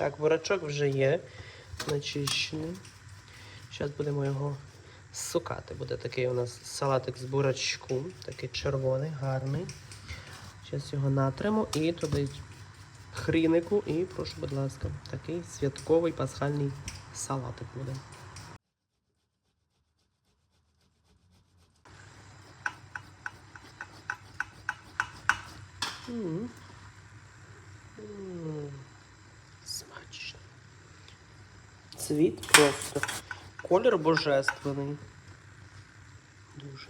Так, бурачок вже є начищений. Зараз будемо його сукати. Буде такий у нас салатик з бурачку, такий червоний, гарний. Зараз його натримо і туди хрінику. І прошу, будь ласка, такий святковий пасхальний салатик буде. М. М. Смачно. Цвіт просто. Колір божественний. Дуже.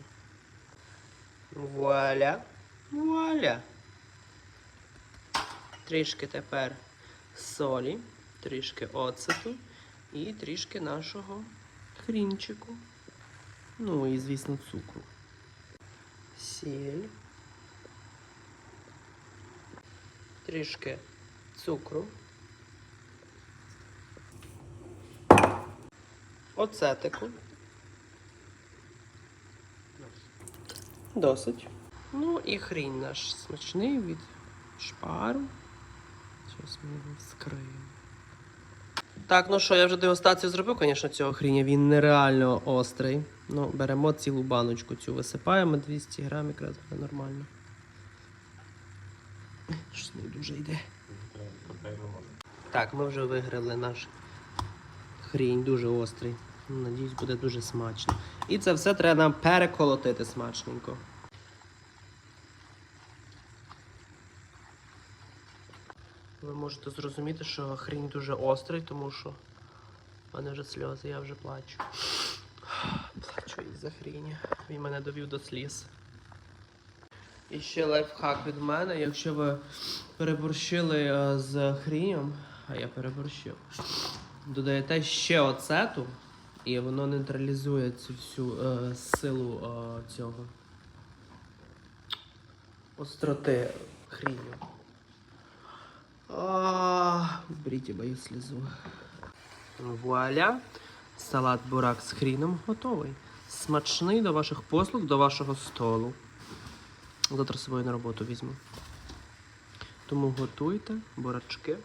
Вуаля. Вуаля. Трішки тепер солі, трішки оцету і трішки нашого хрінчику. Ну і, звісно, цукру. Сіль. Трішки цукру. Оцетику. Досить. Ну і хрінь наш смачний від шпару. Зараз ми його вскриємо. Так, ну що, я вже дегустацію зробив, звісно, цього хріня. Він нереально острий. Ну, беремо цілу баночку цю висипаємо 200 грам, якраз буде нормально. Щось не дуже йде. Так, ми вже виграли наш хрінь, дуже острий. Надіюсь, буде дуже смачно. І це все треба нам переколотити смачненько. Ви можете зрозуміти, що хрінь дуже острий, тому що в мене вже сльози, я вже плачу. Плачу із-за хріні. Він мене довів до сліз. І ще лайфхак від мене. Якщо ви переборщили е, з хрінем, а я переборщив, додаєте ще оцету, і воно нейтралізує цю всю е, силу е, цього остроти хріню. А, Беріть слізу. Вуаля! Салат бурак з хріном готовий. Смачний до ваших послуг, до вашого столу. Завтра з собою на роботу візьму. Тому готуйте бурачки.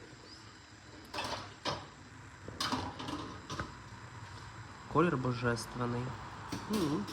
Колір божественний. М.